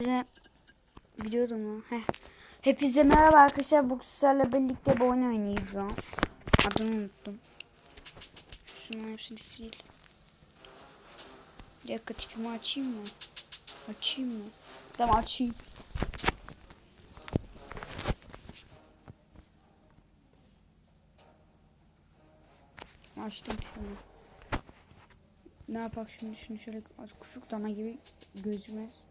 Size biliyordu mu? Heh. Hepinize merhaba arkadaşlar. Bu sizlerle birlikte bir oyun oynayacağız. Adını unuttum. Şunun hepsini sil. Bir dakika tipimi açayım mı? Açayım mı? Tamam açayım. Açtım tipimi. Ne yapak şimdi şunu şöyle aç kuşuk dana gibi gözümez.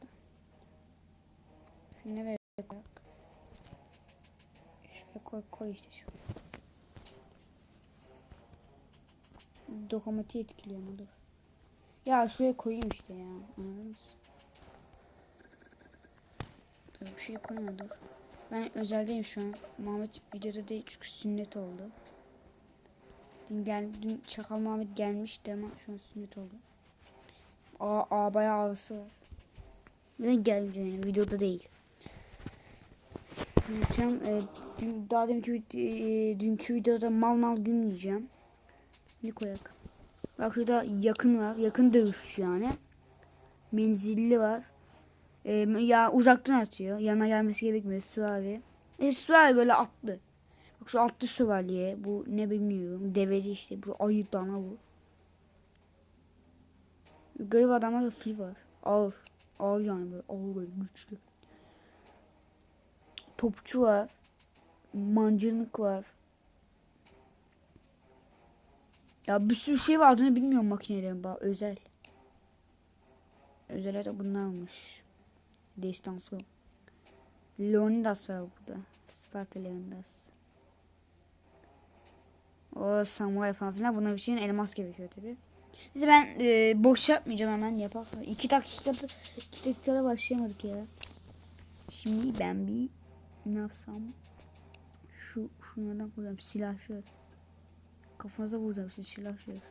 Şunu ne ver koyak. Şöyle koy koy işte şu. Dokumenti etkiliyor mu dur. Ya şuraya koyayım işte ya. Anladın mı? Dur bir şey koyma dur. Ben özeldeyim şu an. Muhammed videoda değil çünkü sünnet oldu. Dün, gel, dün Çakal Muhammed gelmişti ama şu an sünnet oldu. Aa, aa bayağı ağrısı var. Neden gelmeyecek yani videoda değil. Diyeceğim, e, dün, daha deminki e, dünkü videoda mal mal gülmeyeceğim. Ne koyak? Bak şurada yakın var. Yakın dövüş yani. Menzilli var. E, ya uzaktan atıyor. Yana gelmesi gerekmiyor. Süvari. E, süvari böyle atlı. Bak şu atlı süvariye. Bu ne bilmiyorum. Develi işte. Bu ayı dana bu. Garip adamlar da fil var. Ağır. Ağır yani böyle. Ağır böyle güçlü. Topçu var. Mancınık var. Ya bir sürü şey var adını bilmiyorum makinelerin bak özel. Özel de bunlarmış. Destansı. Leonidas var burada. Sparta Leonidas. O samuray falan filan bunun için elmas gerekiyor tabi. Neyse ben e, boş yapmayacağım hemen yapak. İki dakikada iki dakikada başlayamadık ya. Şimdi ben bir ne yapsam? Şu şunlardan kullanacağım silah şöyle. Kafanıza vuracağım şimdi silah şöyle.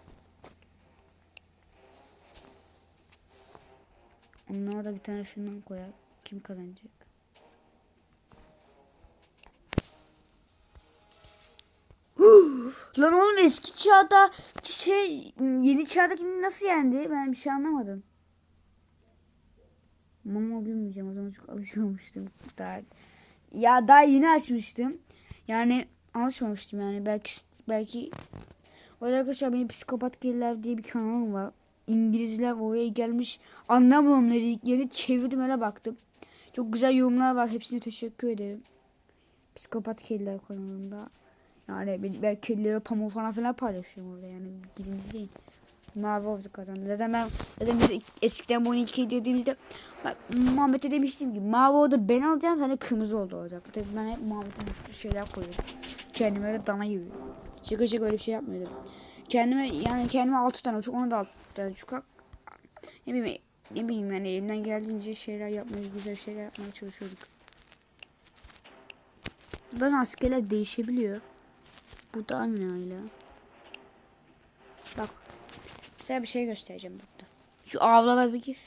Onlara da bir tane şundan koyar. Kim kazanacak? Lan oğlum eski çağda şey yeni çağdakini nasıl yendi? Ben bir şey anlamadım. Mama gülmeyeceğim o zaman çok alışmamıştım. Daha ya daha yeni açmıştım. Yani alışmamıştım yani belki belki Orada arkadaşlar benim psikopat geriler diye bir kanalım var. İngilizler oraya gelmiş. Anlamıyorum ne dediklerini çevirdim öyle baktım. Çok güzel yorumlar var. Hepsine teşekkür ederim. Psikopat kediler kanalında. Yani ben, ben kedileri pamuk falan filan paylaşıyorum orada yani gidin izleyin. Mavi olduk adam. Zaten ben zaten biz eskiden bu ilk hediye dediğimizde bak, Muhammed'e demiştim ki mavi oldu ben alacağım hani kırmızı oldu olacak. Tabii ben hep Muhammed'in üstü şeyler koyuyorum. Kendime öyle dana gibi. Şaka şaka öyle bir şey yapmıyordum. Kendime yani kendime altı tane uçuk ona da altı tane uçuk. Ne bileyim ne bileyim yani elimden geldiğince şeyler yapmaya güzel şeyler yapmaya çalışıyorduk. Bazen askerler değişebiliyor. Bu da aynı öyle. Size bir şey göstereceğim burada. Şu avlama bir gir.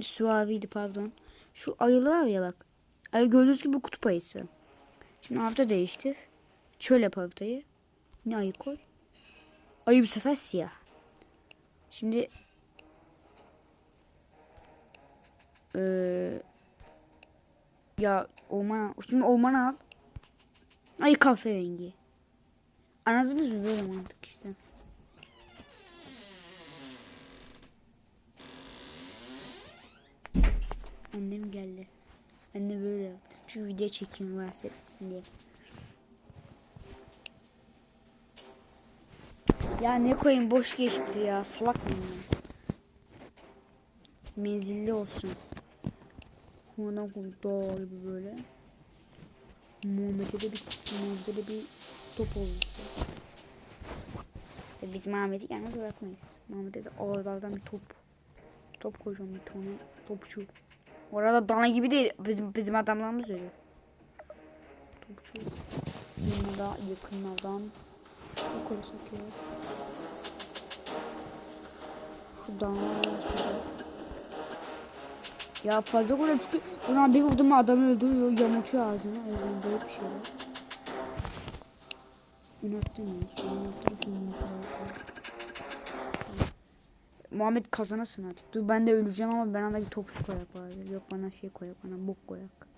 Suaviydi pardon. Şu ayılı var ya bak. Ayı gördüğünüz gibi kutup ayısı. Şimdi hafta değiştir. Çöl yap haftayı. Ne ayı koy. Ayı bu sefer siyah. Şimdi ee, ya orman şimdi orman al. Ay kahverengi. Anladınız mı böyle mantık işte. Annem geldi. Ben böyle yaptım. Şu video çekeyim bahsetmesin diye. Ya ne koyayım boş geçti ya. Salak mıyım? Menzilli olsun. Ona koy dağ gibi böyle. Muhammed'e de bir Muhammed'e de bir top olursa. Ve biz Muhammed'i yalnız bırakmayız. Muhammed'e de ağızlardan bir top. Top koyacağım bir tane topçu. Orada dana gibi değil. Bizim bizim adamlarımız. Topçu. Yanına da yakınlardan ne koysak ya? Şu dana güzel. Ya fazla gol çünkü buna bir vurdum adamı öldürüyor, yamultuyor ağzını. Öyle böyle bir şeyler. İnat demiyor. Şunu yaptım, şunu. Muhammed kazanasın artık. Dur ben de öleceğim ama ben bir topçu koyak vardır. Yok bana şey koyak bana bok koyak.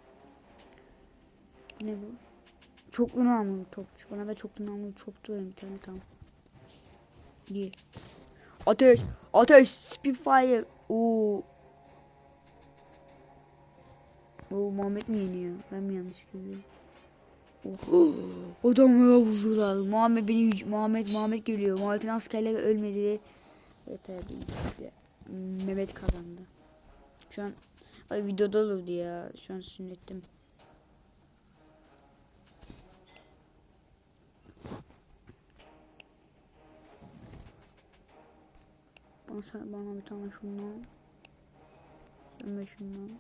Ne bu? Çoklu namlulu topçu. Bana da çoklu namlulu çoktu bir tane tamam. İyi. Ateş. Ateş. Spitfire. Oo. Oo Muhammed mi yeniyor? Ben mi yanlış görüyorum? Oh. Adamlara vurdular. Muhammed beni Muhammed Muhammed geliyor. Muhammed'in askerleri ölmedi. De Mehmet kazandı. Şu an ay videoda olurdu ya. Şu an sünnettim. Bana, bana bir tane şundan. Sen de şundan.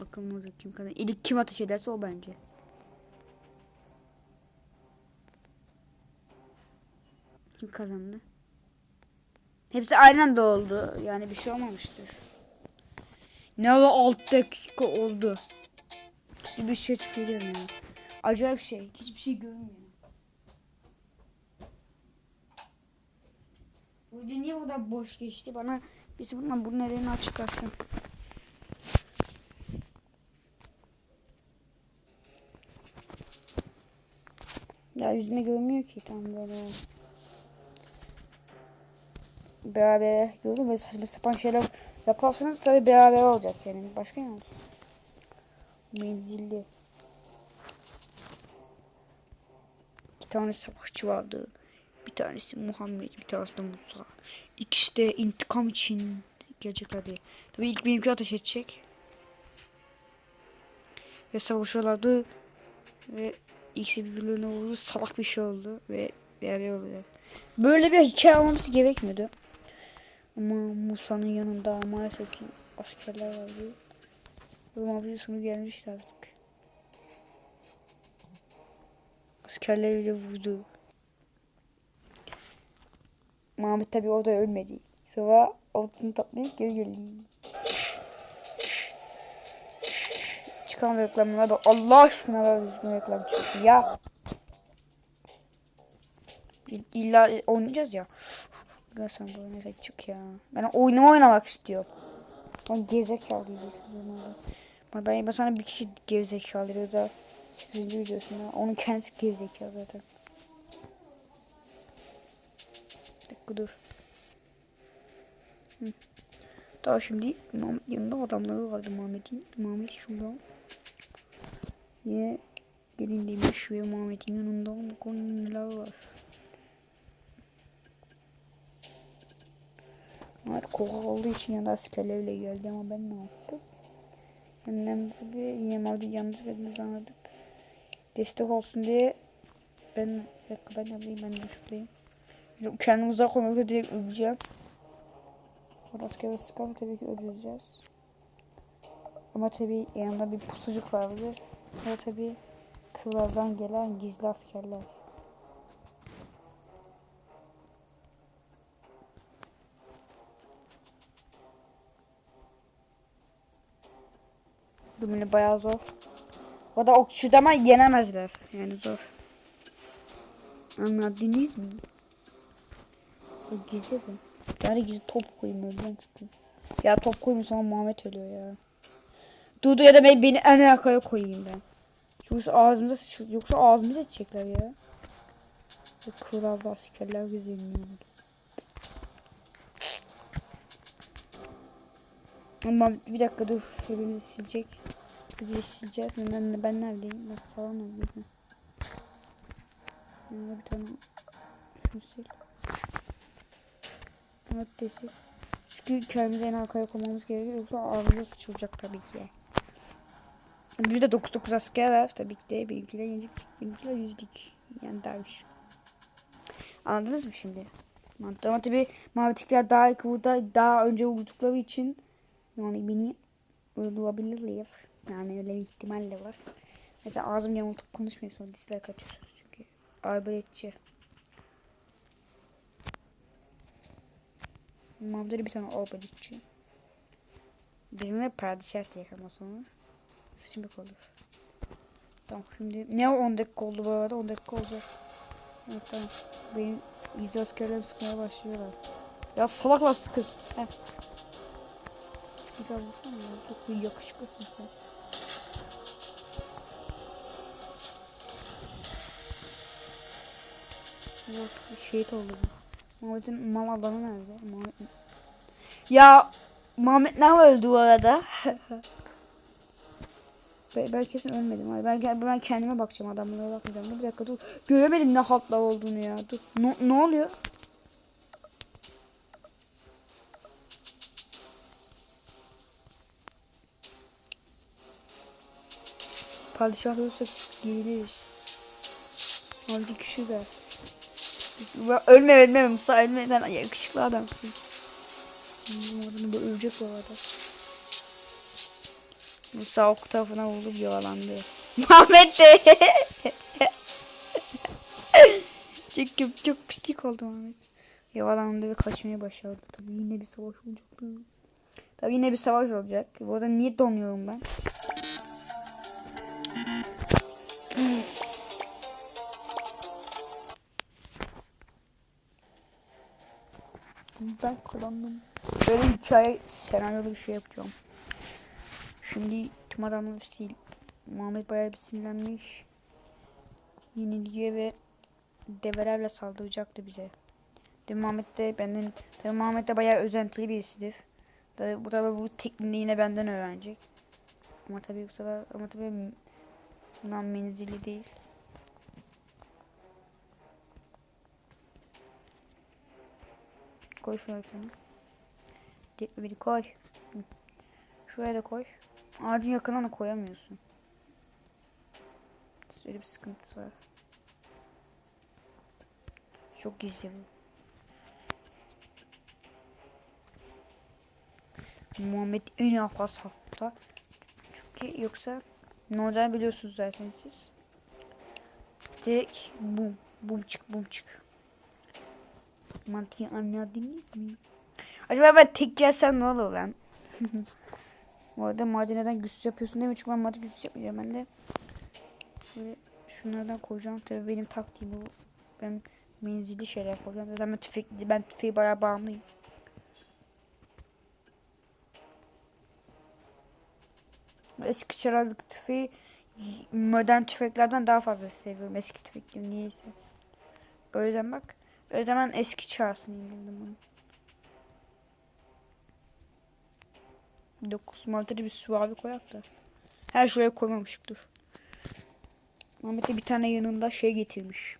Bakalım olacak kim kazanır. İlk kim ateş ederse o bence. Kim kazandı? Hepsi aynı anda oldu. Yani bir şey olmamıştır. Ne ola 6 dakika oldu. Bir şey çıkıyorum ya. Acayip şey. Hiçbir şey görünmüyor. Bu video niye bu kadar boş geçti? Bana birisi bundan bunun nedenini açıklasın. Ya yüzüme görünmüyor ki tam böyle. Beraber görün ve saçma sapan şeyler yaparsanız tabi beraber olacak yani. Başka ne olsun? Menzilli. İki tane savaşçı vardı. Bir tanesi Muhammed, bir tanesi de Musa. İkisi de intikam için geleceklerdi. Tabi ilk benimki ateş edecek. Ve savaşıyorlardı. Ve ikisi birbirlerine vurdu. Salak bir şey oldu. Ve beraber olacak. Böyle bir hikaye olması gerekmiyordu. Ama Musa'nın yanında maalesef ki askerler vardı. Ve muhabbeti sonu gelmişti artık. Askerleriyle vurdu. Muhammed tabi orada ölmedi. Sonra altını toplayıp geri geldi. Çıkan reklamlara bak. Allah aşkına ver düzgün reklam çıksın ya. İlla oynayacağız ya. Gel sen bu oyuna çık ya. Ben oyunu oynamak istiyorum. Lan gerizekalı diyeceksiniz onlarda. Ama ben, ben sana bir kişi gerizekalı diyor da 8. videosunda. Onun kendisi gerizekalı zaten. Bir dakika dur. Hı. Daha şimdi Muhammed yanında adamları vardı Muhammed'in. Muhammed şurada. Yine gelin demiş ve Muhammed'in yanında bu konu neler var. Evet korkak olduğu için yanında askerlerle geldi ama ben ne yaptım? Annem tabi yine yalnız geldiğimizi anladık. Destek olsun diye ben bir dakika ben de bulayım ben de şuradayım. Kendimi uzak olmakta direkt öleceğim. Ve sıkan tabii ki öleceğiz. Ama tabi yanında bir pusucuk vardı. Ve tabi kırlardan gelen gizli askerler. Dumini bayağı zor. O da okçu ama yenemezler. Yani zor. Anladınız mı? Bu gizli de. Yani gizli top koyayım çünkü. Ya top koyayım sonra Muhammed ölüyor ya. Dudu ya da beni, beni en arkaya koyayım ben. Yoksa ağzımıza yoksa ağzımıza edecekler ya. Bu kralda askerler güzelliyor. Ama bir dakika dur. Hepimizi silecek. Bir sileceğiz. Ben, ben neredeyim? Ben salon neredeyim? Yanına bir tane şunu sil. Evet de sil. Çünkü kendimize en arkaya koymamız gerekiyor. Yoksa ağzımıza sıçılacak tabii ki. Bir de 99 asker var tabii ki de. Benimkiler yenecek. Benimkiler yüzlük. Yani derviş. Anladınız mı şimdi? Mantığı ama tabii mavitikler daha ilk burada daha önce vurdukları için yani beni öldürebilirler. Yani öyle bir ihtimal de var. Mesela ağzım yamultup konuşmayayım sonra dislike atıyorsunuz çünkü. Arbeletçi. Mamdari bir tane arbeletçi. Bizimle padişah diye ama sonra. Sıçmak olur. Tamam şimdi ne 10 dakika oldu bu arada 10 dakika oldu. Evet tamam. Benim yüz askerlerim sıkmaya başlıyorlar. Ya salakla sıkın. Heh. Bir daha vursana ya. Çok yakışıklısın sen. şehit oldu bu. Muhammed'in mal adamı nerede? Muhammed... Ya Muhammed ne öldü bu arada? ben, ben kesin ölmedim. Ben, ben kendime bakacağım adamlara bakmayacağım. Bir dakika dur. Göremedim ne haltlar olduğunu ya. Dur. Ne, ne oluyor? Padişah olursa geliriz. Kişi de. Ölme ölme Musa ölme sen yakışıklı adamsın. Hmm, adamı bu ölecek bu arada. Musa ok tarafına vurup yaralandı. Muhammed de. çok, çok, pislik oldu Muhammed. Yaralandı ve kaçmaya başardı. Tabii yine bir savaş olacaktı. Tabii yine bir savaş olacak. Bu arada niye donuyorum ben? Ben kazandım. Böyle hikaye senaryolu bir şey yapacağım. Şimdi tüm adamlar sil. Muhammed bayağı bir sinirlenmiş. Yenilgiye ve develerle saldıracaktı bize. Tabii Muhammed de benden, tabii Muhammed de bayağı özentili birisidir. Tabii bu tabii bu tekniği yine benden öğrenecek. Ama tabii bu sefer ama tabii bundan menzili değil. Koy şuraya bir tane. Koy. Şuraya da koy. Ağacın yakınına da koyamıyorsun. Öyle bir sıkıntısı var. Çok gizli bu. Muhammed en az hafta. Çünkü yoksa ne olacağını biliyorsunuz zaten siz. Direkt bum. Bum çık bum çık. Mantığı anladınız mı? Acaba ben tek gelsem ne olur lan? Bu arada madeneden güçsüz yapıyorsun değil mi? Çünkü ben maden güçsüz yapmayacağım. Ben de şöyle şunlardan koyacağım. Tabii benim taktiğim bu. Ben menzilli şeyler koyacağım. Zaten ben tüfek, ben tüfeği bayağı bağımlıyım. Eski çararlık tüfeği modern tüfeklerden daha fazla seviyorum. Eski tüfekleri niyeyse. O yüzden bak. O ben eski çağrısını indirdim bunu. 9 Malta'da bir süvari koyak da. Her şuraya koymamıştık dur. Mehmet bir tane yanında şey getirmiş.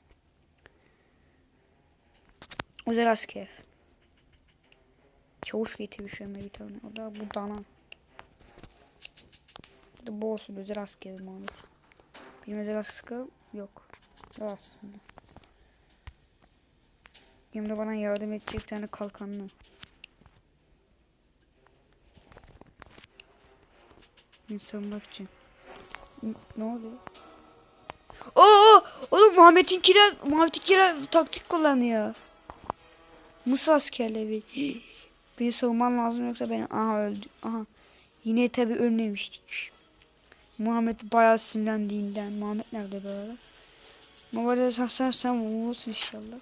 Özel asker. Çavuş getirmiş yanına bir tane. O da bu dana. Bu da bu olsun özel asker Mehmet. Benim özel asker yok. Yok Yanımda bana yardım edecek tane kalkanlı. İnsanlar için. Ne oldu? Oo, oğlum Muhammed'in kira Muhammed'in kira taktik kullanıyor. Mısır askerleri. Beni savunman lazım yoksa beni aha öldü. Aha. Yine tabi ölmemiştik. Muhammed bayağı sinirlendiğinden. Muhammed nerede böyle? Sen sen, sen vurursun inşallah.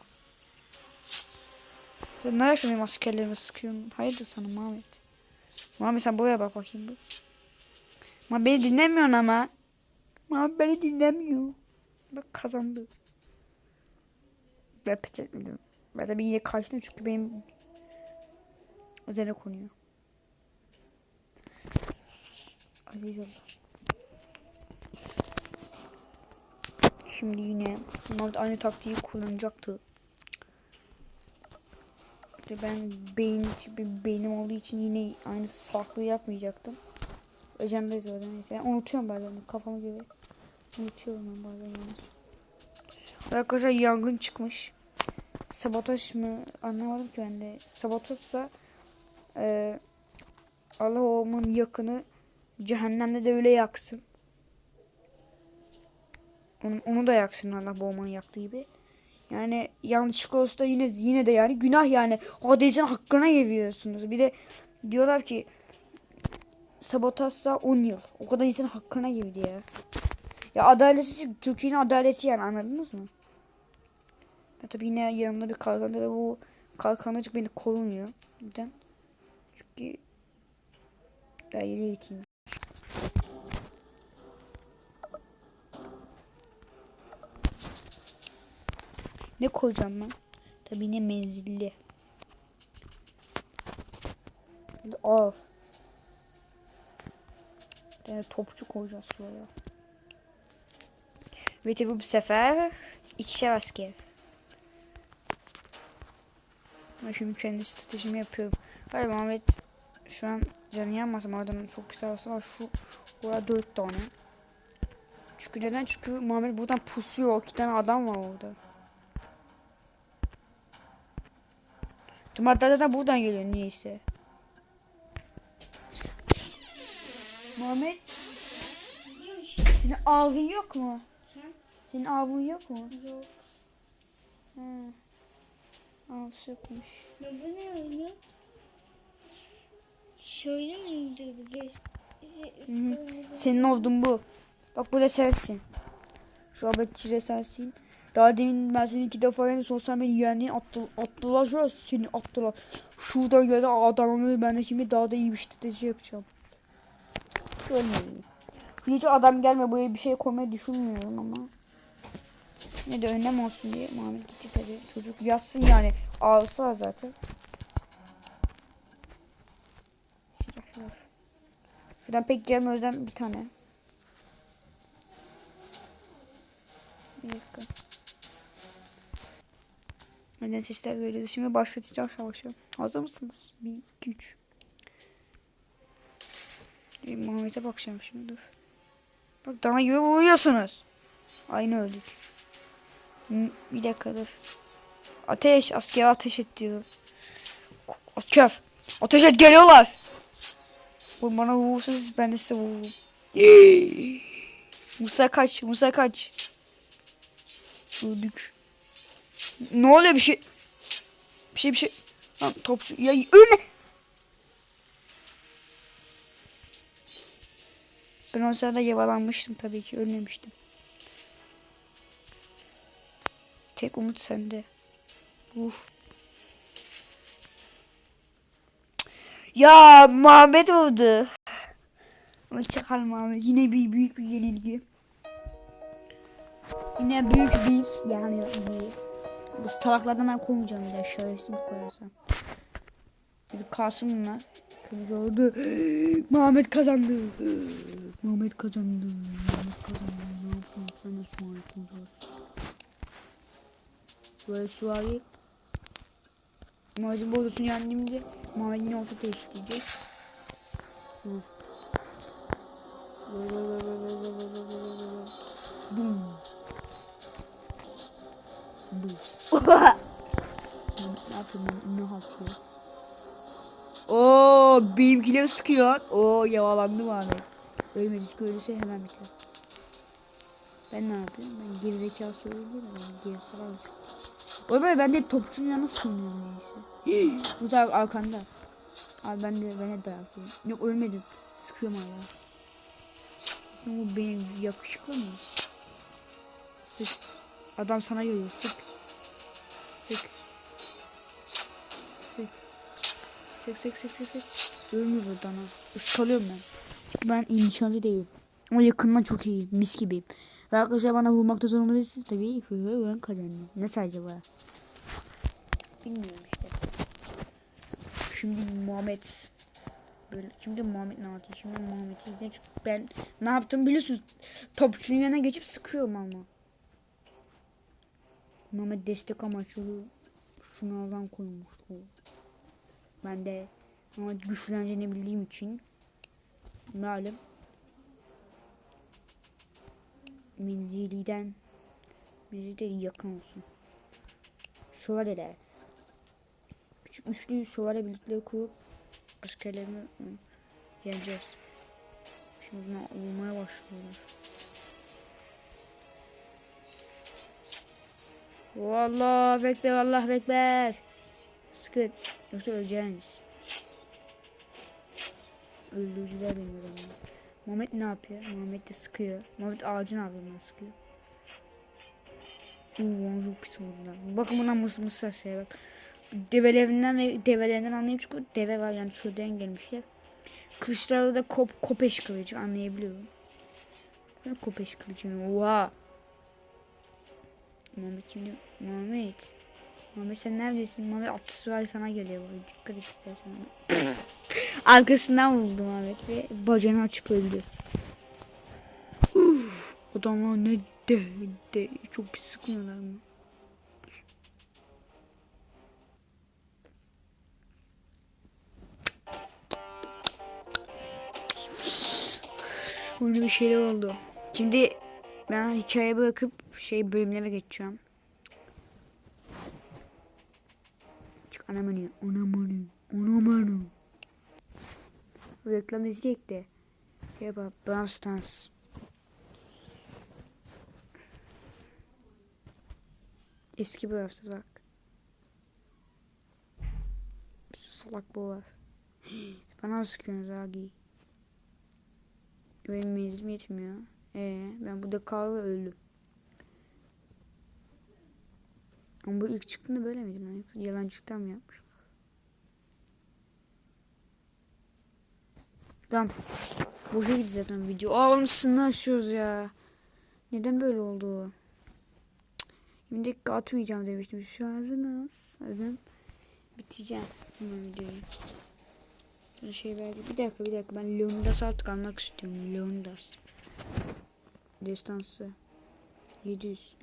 Sen nereye benim askerlerime sıkıyorsun? Hayırdır sana Muhammed? Muhammed sen buraya bak bakayım bir. Ama beni dinlemiyorsun ama. Ama beni dinlemiyor. Bak kazandı. Ben pes etmedim. Ben tabii yine kaçtım çünkü benim üzerine konuyor. Allah. Şimdi yine Mahmut aynı taktiği kullanacaktı. İşte ben beyin tipi beynim olduğu için yine aynı salaklığı yapmayacaktım. Ecemdeyiz orada neyse. Ben unutuyorum bazen kafama göre. Unutuyorum ben bazen yanlış. Arkadaşlar yangın çıkmış. Sabotaj mı anlamadım ki ben de. Sabotajsa e, Allah onun yakını cehennemde de öyle yaksın. Onu, onu da yaksın Allah bu ormanı yaktığı gibi. Yani yanlışlıkla olsa yine yine de yani günah yani. Hades'in hakkına giriyorsunuz. Bir de diyorlar ki sabotajsa 10 yıl. O kadar insan hakkına girdi ya. Ya adaleti Türkiye'nin adaleti yani anladınız mı? Ya tabii yine yanımda bir kalkandı ve bu Kalkanacık beni korumuyor. Neden? Çünkü daha yeni eğitim. Ne koyacağım ben? Tabii yine menzilli. Of. Tane topçu koyacağız şuraya. Ve tabi bu sefer ikişer asker. Ben şimdi kendi stratejimi yapıyorum. Hayır Muhammed şu an canı yanmasam oradan çok pis havası var. Şu burada dört tane. Çünkü neden? Çünkü Muhammed buradan pusuyor. İki tane adam var orada. Tüm hatta da buradan geliyor niyeyse. Muhammed senin ağzın yok mu? Senin ağzın yok mu? Yok. Ha. Ağzı yokmuş. Ya bu ne öyle? Şöyle mi indirdi? Geç. Şey, Senin oldun bu. Bak bu da sensin. Şu abetçi de sensin. Daha demin ben seni iki defa yani sosyal medya yani attı, attılar şuraya seni attılar. Şuradan geldi adamı ben de şimdi daha da iyi bir strateji yapacağım. Görmeyin. Hiç adam gelme buraya bir şey koymayı düşünmüyorum ama. Ne de önlem olsun diye Muhammed gitti tabii. Çocuk yatsın yani. Var zaten. Silahlar. Şuradan pek yüzden bir tane. Bir dakika. Neden sesler veriyordu? Şimdi başlatacağım savaşı. Hazır mısınız? 1, 2, 3. Bir Muhammed'e bakacağım şimdi dur. Bak dana gibi vuruyorsunuz. Aynı öldük. Bir dakika dur. Ateş. Asker ateş et diyor. Asker. Ateş et geliyorlar. Bu bana vurursanız ben de size vururum. Musa kaç. Musa kaç. Öldük. Ne oluyor bir şey? Bir şey bir şey. Lan top. Ya önüne. Ben o sırada yavalanmıştım tabii ki. Ölmemiştim. Tek umut sende. Uf. Ya Muhammed oldu. Hoşçakal Muhammed. Yine bir büyük bir yenilgi. Yine büyük bir yani. Bu salaklardan ben koymayacağım bir daha şerefsiz koyarsam. Bir kalsın bunlar. Kırmızı oldu. Muhammed kazandı. Muhammed kazandı. Muhammed kazandı. Ne yapalım? Ben nasıl Muhammed kazandı? Böyle süvari. Muhammed'in boyutunu yendiğimde Muhammed yine orta değiştirecek. Hı. Bum. ne yapayım? Ne atıyor? Oo, benimkileri sıkıyor. Oo, yavalandı Muhammed. Ölmedi çünkü ölürse hemen biter. Ben ne yapıyorum? Ben gerizekalı söylüyorum. Ben gerizekalı Oy böyle ben de hep topçunun yanına sığınıyorum neyse. Bu taraf arkanda. Abi ben de ben de dayak yiyorum. Yok ölmedim. Sıkıyorum hala. Bu benim yakışıklı mı? Sık. Adam sana geliyor. Sık. Sık sık sık sık sık. Ölmüyor buradan ha. Iskalıyorum ben. Çünkü ben nişancı değilim. Ama yakından çok iyi. Mis gibiyim. Ve arkadaşlar bana vurmakta zorunda değilsiniz tabii. Ben kazandım. Ne sadece var? Bilmiyorum işte. Şimdi Muhammed böyle şimdi Muhammed ne yaptı? Şimdi Muhammed'i izleyin çünkü ben ne yaptım biliyorsunuz. Topçunun yanına geçip sıkıyorum ama. Muhammed destek amaçlı şunlardan koymuştu. Ben de ama güçleneceğini bildiğim için malum menziliden menzilden yakın olsun. Şövalyeler. Küçük üçlü şövalye birlikleri kurup askerlerini yeneceğiz. Şimdi buna vurmaya başlıyorlar. Vallah bekber Allah bekber. Sıkın. Yoksa öleceğiniz. Öldürücüler benim adamım. Muhammed ne yapıyor? Muhammed de sıkıyor. Muhammed ağacın ardından sıkıyor. Uuu onu çok pis vurdular. Bakın buna mıs mısır şey bak. develerinden ve develerinden anlayayım çünkü deve var yani şuradan gelmişler. Kılıçlarda da kop, kopeş kılıcı anlayabiliyorum. Kopeş kılıcını oha. Muhammed şimdi Muhammed. Muhammed sen neredesin? Atlısı var sana geliyor. Böyle Dikkat et istersen. Arkasından vurdu Muhammed ve bacağını açıp öldü. Adamlar ne de, de çok pis sıkıyorlar mı? Öyle bir şeyler oldu. Şimdi ben hikaye bırakıp şey bölümlere geçeceğim. Çık anamanı, anamanı, anamanı. Reklam izleyecek de. Yapalım, Brawl Stars. Eski Brawl Stars bak. Şu salak bu var. Bana sıkıyorsunuz Agi. Benim menzilim yetmiyor. Ee, ben burada kal ve öldüm. Ama bu ilk çıktığında böyle miydi? Ben yoksa yalancıktan mı yapmışlar? Tamam. Boşa gitti zaten video. Aa oğlum sınır açıyoruz ya. Neden böyle oldu? Cık, 20 dakika atmayacağım demiştim. An az. Zaten biteceğim. Hemen videoyu. Şey verdi. Bir dakika bir dakika. Ben Leonidas artık almak istiyorum. Leonidas. Destansı. 700.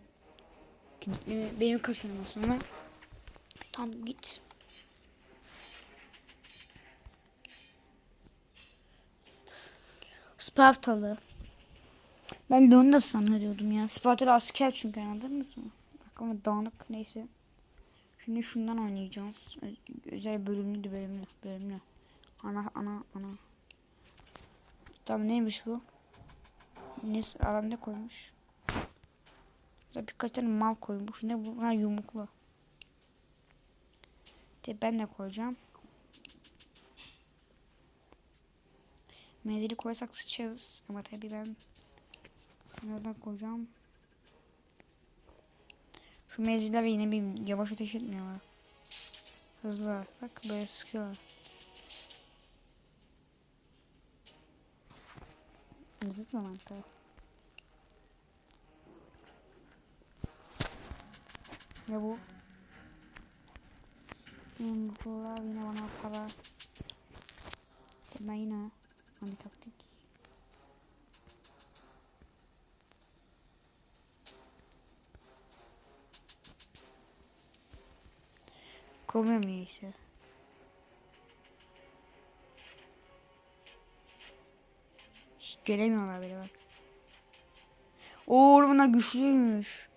Kilitleme. Benim kaç ama. Tamam git. Spartalı. Ben Leonidas sanıyordum ya. Spartalı asker çünkü anladınız mı? Bak ama dağınık neyse. Şimdi şundan oynayacağız. Özel bölümlü bölümlü bölümlü. Ana ana ana. Tamam neymiş bu? Ne adam ne koymuş? Burada birkaç tane mal koymuş. Ne bu? Ha yumuklu. De ben de koyacağım. Menzili koysak sıçarız. Ama tabii ben oradan koyacağım. Şu menziller yine bir yavaş ateş etmiyorlar. Hızlı. Bak böyle sıkıyorlar. Zıt mı mantığı? Ne bu? Yumruklar yine bana para. Ben yine hangi taktik? Kovuyorum niyeyse. Hiç Gelemiyorlar bile bak. Oo bunlar güçlüymüş.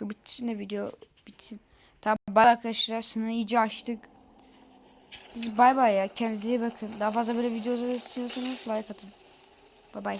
Şu bitsin de video bitsin. Tamam bay arkadaşlar sınırı iyice açtık. Biz bay bay ya kendinize iyi bakın. Daha fazla böyle videolar istiyorsanız like atın. Bay bay.